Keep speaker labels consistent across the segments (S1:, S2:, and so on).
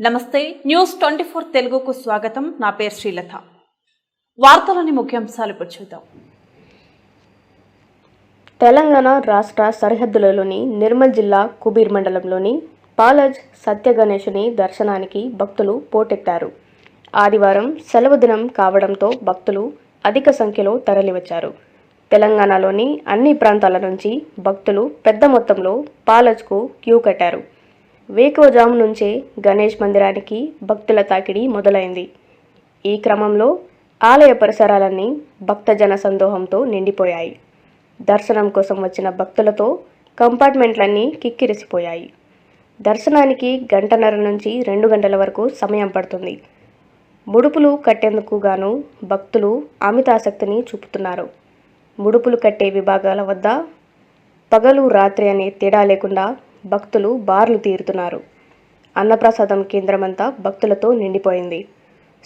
S1: నమస్తే news twenty four తెలుగుకు స్వాగతం. నా పేరు శ్రీలత. వార్తలోని ముఖ్యాంశాలు ఇప్పుడు చూద్దాం.
S2: తెలంగాణ రాష్ట్ర సరిహద్దులలోని నిర్మల్ జిల్లా కుబీర్ మండలంలోని పాలజ్ సత్యగణేశుని దర్శనానికి భక్తులు పోటెత్తారు. ఆదివారం సెలవు దినం కావడంతో భక్తులు అధిక సంఖ్యలో తరలివచ్చారు. తెలంగాణలోని అన్ని ప్రాంతాల నుంచి భక్తులు పెద్ద మొత్తంలో పాలజ్కు క్యూ కట్టారు. వేకువజాము నుంచే గణేష్ మందిరానికి భక్తుల తాకిడి మొదలైంది. ఈ క్రమంలో ఆలయ పరిసరాలన్నీ భక్తజన సందోహంతో నిండిపోయాయి. దర్శనం కోసం వచ్చిన భక్తులతో కంపార్ట్మెంట్లన్నీ కిక్కిరిసిపోయాయి. దర్శనానికి గంటన్నర నుంచి రెండు గంటల వరకు సమయం పడుతుంది. ముడుపులు కట్టేందుకు గాను భక్తులు అమితాసక్తిని చూపుతున్నారు. ముడుపులు కట్టే విభాగాల వద్ద పగలు రాత్రి అనే తేడా లేకుండా భక్తులు బార్లు తీరుతున్నారు. అన్నప్రసాదం కేంద్రమంతా భక్తులతో నిండిపోయింది.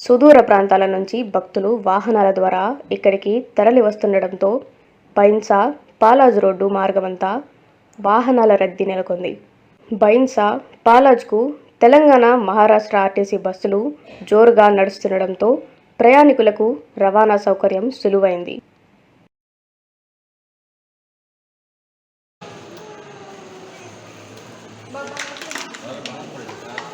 S2: సుదూర ప్రాంతాల నుంచి భక్తులు వాహనాల ద్వారా ఇక్కడికి తరలి వస్తుండడంతో బైన్సా పాలాజ్ రోడ్డు మార్గమంతా వాహనాల రద్దీ నెలకొంది. బైన్సా పాలాజ్కు తెలంగాణ మహారాష్ట్ర ఆర్టీసీ బస్సులు జోరుగా నడుస్తుండడంతో ప్రయాణికులకు రవాణా సౌకర్యం సులువైంది. Thank you.